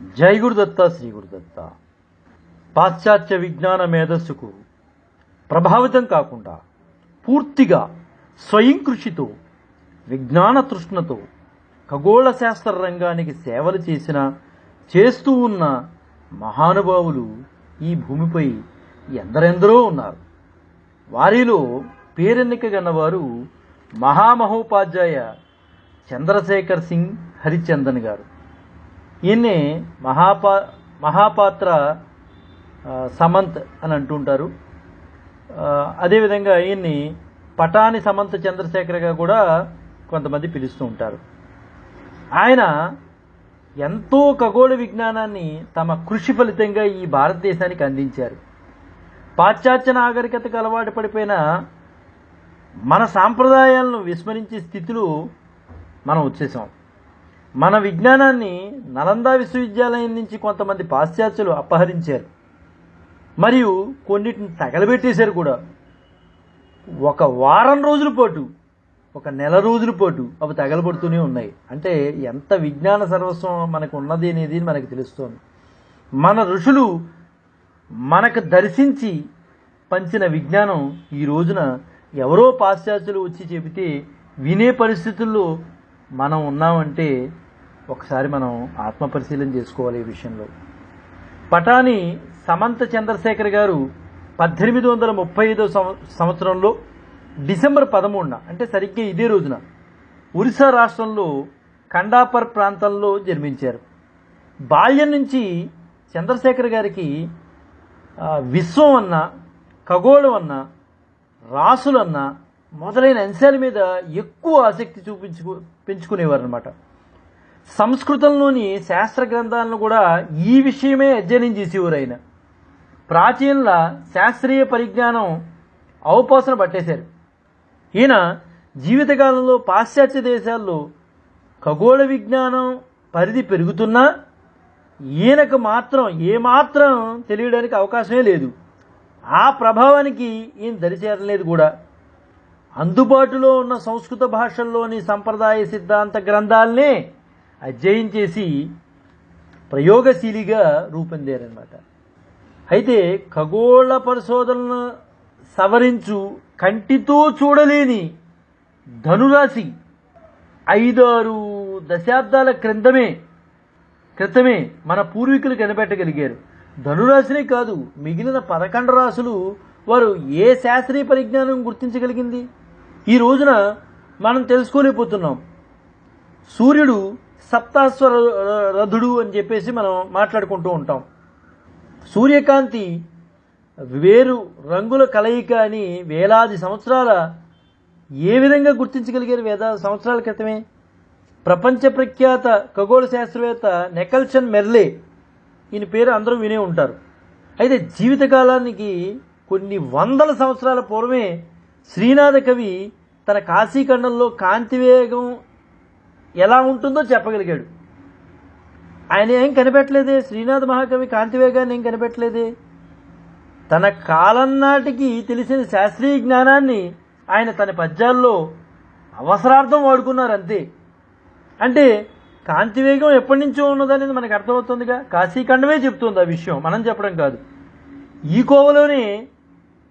జై గురుదత్త శ్రీ గురుదత్త పాశ్చాత్య విజ్ఞాన మేధస్సుకు ప్రభావితం కాకుండా పూర్తిగా స్వయం కృషితో విజ్ఞాన తృష్ణతో ఖగోళ శాస్త్ర రంగానికి సేవలు చేసిన చేస్తూ ఉన్న మహానుభావులు ఈ భూమిపై ఎందరెందరో ఉన్నారు. వారిలో పేరెన్నిక గన్నవారు మహామహోపాధ్యాయ చంద్రశేఖర్ సింగ్ హరిచందన్ గారు. ఈయన్ని మహాపా మహాపాత్ర సమంత్ అని అంటుంటారు. అదేవిధంగా ఈయన్ని పటాని సమంత్ చంద్రశేఖర్గా కూడా కొంతమంది పిలుస్తూ ఉంటారు. ఆయన ఎంతో ఖగోళ విజ్ఞానాన్ని తమ కృషి ఫలితంగా ఈ భారతదేశానికి అందించారు. పాశ్చాత్య నాగరికతకు అలవాటు పడిపోయిన మన సాంప్రదాయాలను విస్మరించే స్థితిలో మనం వచ్చేసాం. మన విజ్ఞానాన్ని నలంద విశ్వవిద్యాలయం నుంచి కొంతమంది పాశ్చాత్యులు అపహరించారు. మరియు కొన్నిటిని తగలబెట్టేశారు కూడా. ఒక వారం రోజుల పాటు ఒక నెల రోజుల పాటు అవి తగలబడుతూనే ఉన్నాయి. అంటే ఎంత విజ్ఞాన సర్వస్వం మనకు ఉన్నది అనేది మనకు తెలుస్తోంది. మన ఋషులు మనకు దర్శించి పంచిన విజ్ఞానం ఈ రోజున ఎవరో పాశ్చాత్యులు వచ్చి చెబితే వినే పరిస్థితుల్లో మనం ఉన్నామంటే ఒకసారి మనం ఆత్మ పరిశీలన చేసుకోవాలి ఈ విషయంలో. పటాని సమంత చంద్రశేఖర్ గారు పద్దెనిమిది వందల ముప్పై ఐదో సంవత్సరంలో డిసెంబర్ పదమూడున అంటే సరిగ్గా ఇదే రోజున ఒరిస్సా రాష్ట్రంలో ఖండాపర్ ప్రాంతంలో జన్మించారు. బాల్యం నుంచి చంద్రశేఖర్ గారికి విశ్వం అన్న ఖగోళం అన్న రాసులన్న మొదలైన అంశాల మీద ఎక్కువ ఆసక్తి చూపించుకు పెంచుకునేవారు అనమాట సంస్కృతంలోని శాస్త్ర గ్రంథాలను కూడా ఈ విషయమే అధ్యయనం చేసేవారు ఆయన ప్రాచీనుల శాస్త్రీయ పరిజ్ఞానం అవపోసన పట్టేశారు. ఈయన జీవితకాలంలో పాశ్చాత్య దేశాల్లో ఖగోళ విజ్ఞానం పరిధి పెరుగుతున్నా ఈయనకు మాత్రం ఏమాత్రం తెలియడానికి అవకాశమే లేదు. ఆ ప్రభావానికి ఈయన దరిచేరలేదు కూడా. అందుబాటులో ఉన్న సంస్కృత భాషల్లోని సంప్రదాయ సిద్ధాంత గ్రంథాలనే అధ్యయనం చేసి ప్రయోగశీలిగా రూపొందారనమాట అయితే ఖగోళ పరిశోధనను సవరించు కంటితో చూడలేని ధనురాశి ఐదారు దశాబ్దాల క్రిందమే క్రితమే మన పూర్వీకులు కనిపెట్టగలిగారు. ధనురాశినే కాదు మిగిలిన పదకొండు రాశులు వారు ఏ శాస్త్రీయ పరిజ్ఞానం గుర్తించగలిగింది? ఈ రోజున మనం తెలుసుకోలేకపోతున్నాం. సూర్యుడు సప్తాస్వర రథుడు అని చెప్పేసి మనం మాట్లాడుకుంటూ ఉంటాం. సూర్యకాంతి వేరు రంగుల కలయిక అని వేలాది సంవత్సరాల ఏ విధంగా గుర్తించగలిగారు వేద సంవత్సరాల క్రితమే? ప్రపంచ ప్రఖ్యాత ఖగోళ శాస్త్రవేత్త నెకల్సన్ మెర్లే ఈయన పేరు అందరూ వినే ఉంటారు. అయితే జీవితకాలానికి కొన్ని వందల సంవత్సరాల పూర్వమే శ్రీనాథ కవి తన కాశీఖండంలో కాంతివేగం ఎలా ఉంటుందో చెప్పగలిగాడు. ఆయన ఏం కనిపెట్టలేదే? శ్రీనాథ మహాకవి కాంతివేగాన్ని ఏం కనిపెట్టలేదే? తన కాలం నాటికి తెలిసిన శాస్త్రీయ జ్ఞానాన్ని ఆయన తన పద్యాల్లో అవసరార్థం వాడుకున్నారు అంతే అంటే కాంతివేగం ఎప్పటి నుంచో ఉన్నదనేది మనకు అర్థమవుతుందిగా? కాశీఖండమే చెప్తుంది ఆ విషయం. మనం చెప్పడం కాదు. ఈ కోవలోనే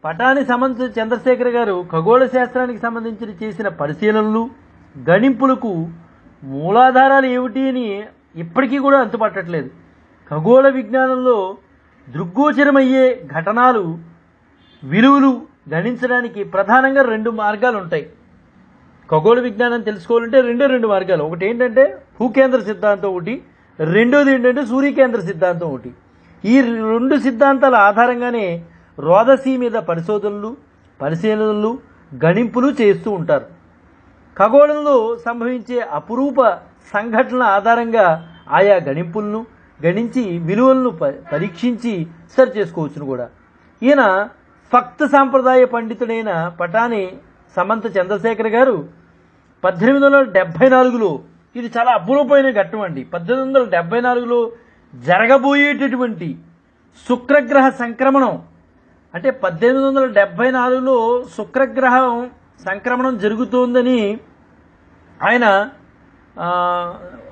పటాని సంబంధించిన చంద్రశేఖర్ గారు ఖగోళ శాస్త్రానికి సంబంధించి చేసిన పరిశీలనలు గణింపులకు మూలాధారాలు ఏమిటి అని ఇప్పటికీ కూడా అంతుపట్టట్లేదు. ఖగోళ విజ్ఞానంలో దృగ్గోచరమయ్యే ఘటనలు విలువలు గణించడానికి ప్రధానంగా రెండు మార్గాలు ఉంటాయి. ఖగోళ విజ్ఞానం తెలుసుకోవాలంటే రెండే రెండు మార్గాలు. ఒకటి ఏంటంటే భూకేంద్ర సిద్ధాంతం ఒకటి రెండోది ఏంటంటే సూర్యకేంద్ర సిద్ధాంతం ఒకటి. ఈ రెండు సిద్ధాంతాల ఆధారంగానే రోదసీ మీద పరిశోధనలు పరిశీలనలు గణింపులు చేస్తూ ఉంటారు. ఖగోళంలో సంభవించే అపురూప సంఘటనల ఆధారంగా ఆయా గణింపులను గణించి విలువలను ప- పరీక్షించి సరి చేసుకోవచ్చును కూడా. ఈయన ఫక్త సాంప్రదాయ పండితుడైన పటాని సమంత చంద్రశేఖర్ గారు పద్దెనిమిది వందల డెబ్భై నాలుగులో ఇది చాలా అపురూపమైన ఘట్టం అండి. పద్దెనిమిది వందల డెబ్భై నాలుగులో జరగబోయేటటువంటి శుక్రగ్రహ సంక్రమణం అంటే పద్దెనిమిది వందల డెబ్భై నాలుగులో శుక్రగ్రహం సంక్రమణం జరుగుతోందని ఆయన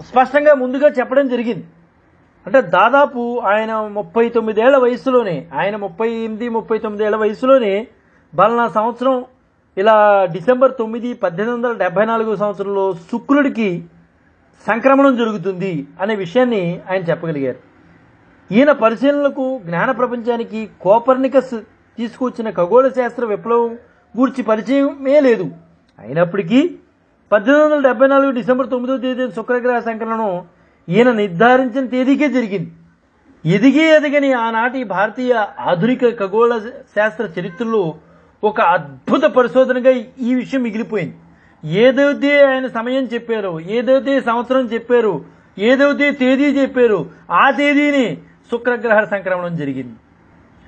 స్పష్టంగా ముందుగా చెప్పడం జరిగింది. అంటే దాదాపు ఆయన ముప్పై తొమ్మిదేళ్ళ వయసులోనే ఆయన ముప్పై ఎనిమిది ముప్పై తొమ్మిదేళ్ళ వయసులోనే బలనా సంవత్సరం ఇలా డిసెంబర్ తొమ్మిది పద్దెనిమిది వందల డెబ్బై నాలుగు సంవత్సరంలో శుక్రుడికి సంక్రమణం జరుగుతుంది అనే విషయాన్ని ఆయన చెప్పగలిగారు. ఈయన పరిశీలనలకు జ్ఞాన ప్రపంచానికి కోపర్నికస్ తీసుకొచ్చిన ఖగోళ శాస్త్ర విప్లవం గూర్చి పరిచయమే లేదు. అయినప్పటికీ పద్దెనిమిది వందల డెబ్బై నాలుగు డిసెంబర్ తొమ్మిదో తేదీ శుక్రగ్రహ సంకలనం ఈయన నిర్ధారించిన తేదీకే జరిగింది. ఎదిగి ఎదగని ఆనాటి భారతీయ ఆధునిక ఖగోళ శాస్త్ర చరిత్రలో ఒక అద్భుత పరిశోధనగా ఈ విషయం మిగిలిపోయింది. ఏదైతే ఆయన సమయం చెప్పారో ఏదైతే సంవత్సరం చెప్పారో ఏదైతే తేదీ చెప్పారో ఆ తేదీని శుక్రగ్రహ సంక్రమణం జరిగింది.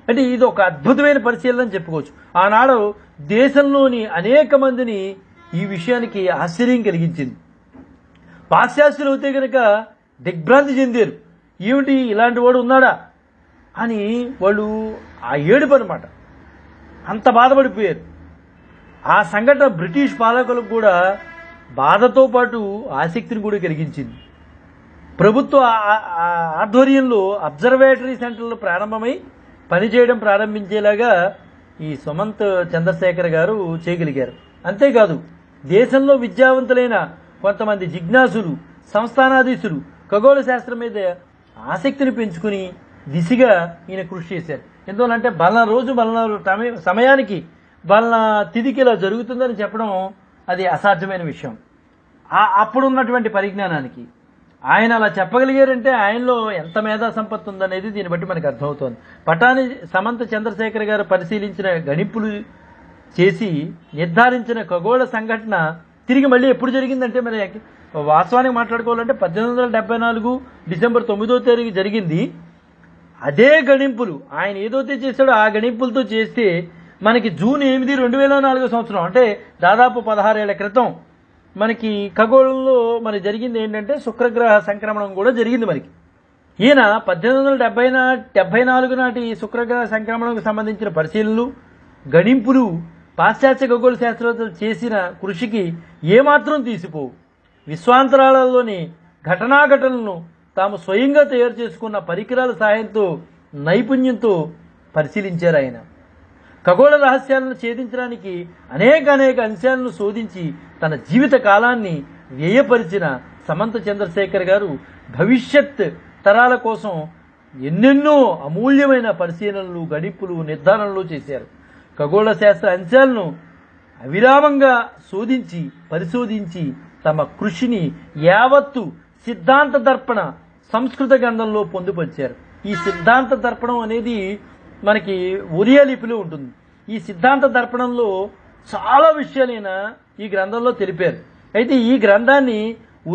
అంటే ఇది ఒక అద్భుతమైన పరిశీలన అని చెప్పుకోవచ్చు. ఆనాడు దేశంలోని అనేక మందిని ఈ విషయానికి ఆశ్చర్యం కలిగించింది. పాశ్చాత్యులు అయితే కనుక దిగ్భ్రాంతి చెందారు. ఏమిటి ఇలాంటి వాడు ఉన్నాడా? అని వాళ్ళు ఆ ఏడుపు అనమాట అంత బాధపడిపోయారు. ఆ సంఘటన బ్రిటిష్ పాలకులకు కూడా బాధతో పాటు ఆసక్తిని కూడా కలిగించింది. ప్రభుత్వ ఆధ్వర్యంలో అబ్జర్వేటరీ సెంటర్లు ప్రారంభమై పనిచేయడం ప్రారంభించేలాగా ఈ సుమంత్ చంద్రశేఖర్ గారు చేయగలిగారు. అంతేకాదు దేశంలో విద్యావంతులైన కొంతమంది జిజ్ఞాసులు సంస్థానాధీశులు ఖగోళ శాస్త్రం మీద ఆసక్తిని పెంచుకుని దిశగా ఈయన కృషి చేశారు. ఎందువల్లంటే బలన రోజు బలన సమయానికి బలన తిదికి ఇలా జరుగుతుందని చెప్పడం అది అసాధ్యమైన విషయం. అప్పుడున్నటువంటి పరిజ్ఞానానికి ఆయన అలా చెప్పగలిగారంటే ఆయనలో ఎంత మేధా సంపత్తి ఉందనేది దీన్ని బట్టి మనకు అర్థమవుతోంది. పటాని సమంత చంద్రశేఖర్ గారు పరిశీలించిన గణింపులు చేసి నిర్ధారించిన ఖగోళ సంఘటన తిరిగి మళ్ళీ ఎప్పుడు జరిగిందంటే మరి వాస్తవానికి మాట్లాడుకోవాలంటే పద్దెనిమిది వందల డెబ్బై నాలుగు డిసెంబర్ తొమ్మిదో తారీఖు జరిగింది. అదే గణింపులు. ఆయన ఏదైతే చేశాడో ఆ గణింపులతో చేస్తే మనకి జూన్ ఎనిమిది రెండు వేల నాలుగో సంవత్సరం అంటే దాదాపు పదహారేళ్ళ క్రితం మనకి ఖగోళంలో మరి జరిగింది ఏంటంటే శుక్రగ్రహ సంక్రమణం కూడా జరిగింది మనకి. ఈయన పద్దెనిమిది వందల డెబ్బై నా డెబ్బై నాలుగు నాటి శుక్రగ్రహ సంక్రమణకు సంబంధించిన పరిశీలనలు గణింపులు పాశ్చాత్య ఖగోళ శాస్త్రవేత్తలు చేసిన కృషికి ఏమాత్రం తీసిపోవు విశ్వాంతరాలలోని ఘటనాఘటనలను తాము స్వయంగా తయారు చేసుకున్న పరికరాల సాయంతో నైపుణ్యంతో పరిశీలించారు ఆయన. ఖగోళ రహస్యాలను ఛేదించడానికి అనేక అనేక అంశాలను శోధించి తన జీవిత కాలాన్ని వ్యయపరిచిన సమంత చంద్రశేఖర్ గారు భవిష్యత్ తరాల కోసం ఎన్నెన్నో అమూల్యమైన పరిశీలనలు గడిపులు నిర్ధారణలు చేశారు. ఖగోళ శాస్త్ర అంశాలను అవిరామంగా శోధించి పరిశోధించి తమ కృషిని యావత్తు సిద్ధాంత దర్పణ సంస్కృత గ్రంథంలో పొందుపరిచారు. ఈ సిద్ధాంత దర్పణం అనేది మనకి ఒరియా లిపిలో ఉంటుంది. ఈ సిద్ధాంత దర్పణంలో చాలా విషయాలైన ఈ గ్రంథంలో తెలిపారు. అయితే ఈ గ్రంథాన్ని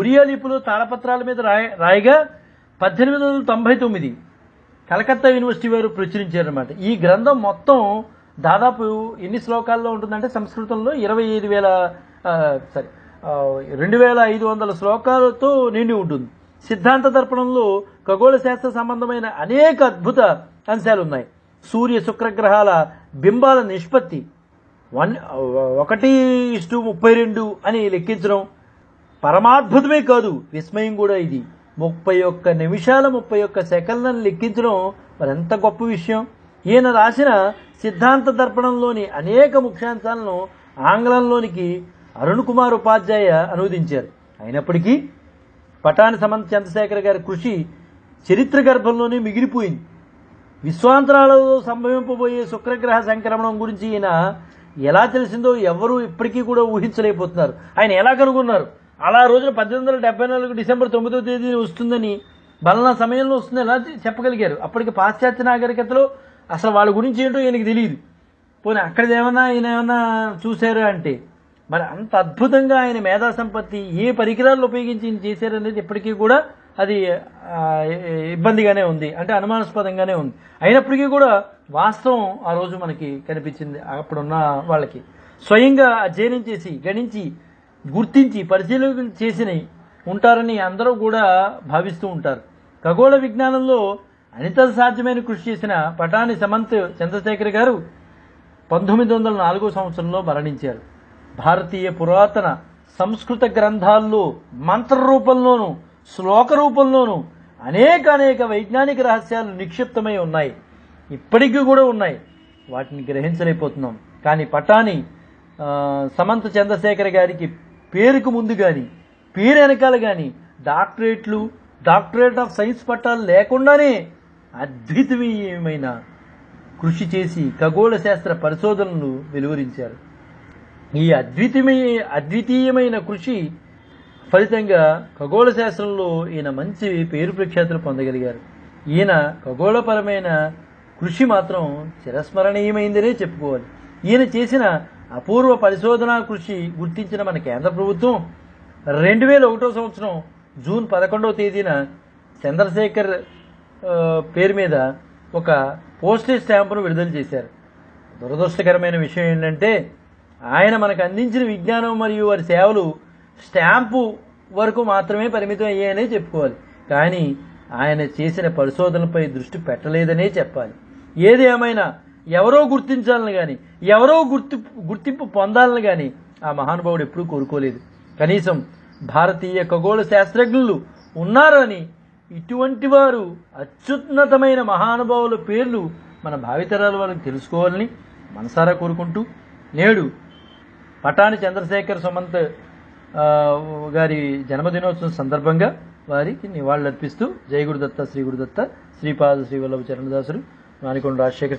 ఉరియా లిపులు తాళపత్రాల మీద రాయ రాయగా పద్దెనిమిది వందల తొంభై తొమ్మిది కలకత్తా యూనివర్సిటీ వారు ప్రచురించారనమాట ఈ గ్రంథం మొత్తం దాదాపు ఎన్ని శ్లోకాల్లో ఉంటుందంటే సంస్కృతంలో ఇరవై ఐదు వేల సారీ రెండు వేల ఐదు వందల శ్లోకాలతో నిండి ఉంటుంది. సిద్ధాంత దర్పణంలో ఖగోళ శాస్త్ర సంబంధమైన అనేక అద్భుత అంశాలు ఉన్నాయి సూర్య శుక్రగ్రహాల బింబాల నిష్పత్తి. వన్ ఒకటి ఇష్టు ముప్పై రెండు అని లెక్కించడం పరమాద్భుతమే కాదు విస్మయం కూడా ఇది. ముప్పై ఒక్క నిమిషాల ముప్పై ఒక్క సెకండ్లను లెక్కించడం మరెంత గొప్ప విషయం. ఈయన రాసిన సిద్ధాంత దర్పణంలోని అనేక ముఖ్యాంశాలను ఆంగ్లంలోనికి అరుణ్ కుమార్ ఉపాధ్యాయ అనువదించారు. అయినప్పటికీ పటాని సమంత్ చంద్రశేఖర్ గారి కృషి చరిత్ర గర్భంలోనే మిగిలిపోయింది. విశ్వాంతరాలలో సంభవింపబోయే శుక్రగ్రహ సంక్రమణం గురించి ఈయన ఎలా తెలిసిందో ఎవరు ఇప్పటికీ కూడా ఊహించలేకపోతున్నారు. ఆయన ఎలా కనుగొన్నారు? అలా రోజున పద్దెనిమిది వందల డెబ్బై నాలుగు డిసెంబర్ తొమ్మిదో తేదీ వస్తుందని బలనా సమయంలో వస్తుంది ఎలా చెప్పగలిగారు? అప్పటికి పాశ్చాత్య నాగరికతలో అసలు వాళ్ళ గురించి ఏంటో ఈయనకి తెలియదు. పోనీ అక్కడ ఈయన ఏమన్నా చూశారు అంటే మరి అంత అద్భుతంగా ఆయన మేధా సంపత్తి ఏ పరికరాలు ఉపయోగించి ఈయన చేశారనేది ఇప్పటికీ కూడా అది ఇబ్బందిగానే ఉంది. అంటే అనుమానాస్పదంగానే ఉంది. అయినప్పటికీ కూడా వాస్తవం ఆ రోజు మనకి కనిపించింది అప్పుడున్న వాళ్ళకి. స్వయంగా అధ్యయనం చేసి గణించి గుర్తించి పరిశీలన చేసినవి ఉంటారని అందరూ కూడా భావిస్తూ ఉంటారు. ఖగోళ విజ్ఞానంలో అనిత సాధ్యమైన కృషి చేసిన పటాని సమంత్ చంద్రశేఖర్ గారు పంతొమ్మిది వందల నాలుగో సంవత్సరంలో మరణించారు. భారతీయ పురాతన సంస్కృత గ్రంథాల్లో మంత్ర రూపంలోనూ శ్లోక రూపంలోనూ అనేక అనేక వైజ్ఞానిక రహస్యాలు నిక్షిప్తమై ఉన్నాయి. ఇప్పటికీ కూడా ఉన్నాయి. వాటిని గ్రహించలేకపోతున్నాం. కానీ పటాని సమంత చంద్రశేఖర్ గారికి పేరుకు ముందు కానీ పేరు వెనకాల కానీ డాక్టరేట్లు డాక్టరేట్ ఆఫ్ సైన్స్ పట్టాలు లేకుండానే అద్వితీయమైన కృషి చేసి ఖగోళ శాస్త్ర పరిశోధనలు వెలువరించారు. ఈ అద్వితీయ అద్వితీయమైన కృషి ఫలితంగా ఖగోళ శాస్త్రంలో ఈయన మంచి పేరు ప్రఖ్యాతులు పొందగలిగారు. ఈయన ఖగోళపరమైన కృషి మాత్రం చిరస్మరణీయమైందనే చెప్పుకోవాలి. ఈయన చేసిన అపూర్వ పరిశోధనా కృషి గుర్తించిన మన కేంద్ర ప్రభుత్వం రెండు వేల ఒకటో సంవత్సరం జూన్ పదకొండవ తేదీన చంద్రశేఖర్ పేరు మీద ఒక పోస్టేజ్ స్టాంపును విడుదల చేశారు. దురదృష్టకరమైన విషయం ఏంటంటే ఆయన మనకు అందించిన విజ్ఞానం మరియు వారి సేవలు స్టాంపు వరకు మాత్రమే పరిమితం అయ్యాయనే చెప్పుకోవాలి. కానీ ఆయన చేసిన పరిశోధనలపై దృష్టి పెట్టలేదనే చెప్పాలి. ఏది ఏమైనా ఎవరో గుర్తించాలని కానీ ఎవరో గుర్తి గుర్తింపు పొందాలని కానీ ఆ మహానుభావుడు ఎప్పుడూ కోరుకోలేదు. కనీసం భారతీయ ఖగోళ శాస్త్రజ్ఞులు ఉన్నారని ఇటువంటి వారు అత్యున్నతమైన మహానుభావుల పేర్లు మన భావితరాల వాళ్ళకి తెలుసుకోవాలని మనసారా కోరుకుంటూ నేడు పటాని చంద్రశేఖర్ సుమంత్ గారి జన్మదినోత్సవం సందర్భంగా వారికి నివాళులర్పిస్తూ జయగురుదత్త శ్రీ గురుదత్త శ్రీపాద శ్రీవల్లభ చరణదాసులు మానికొండ రాజశేఖర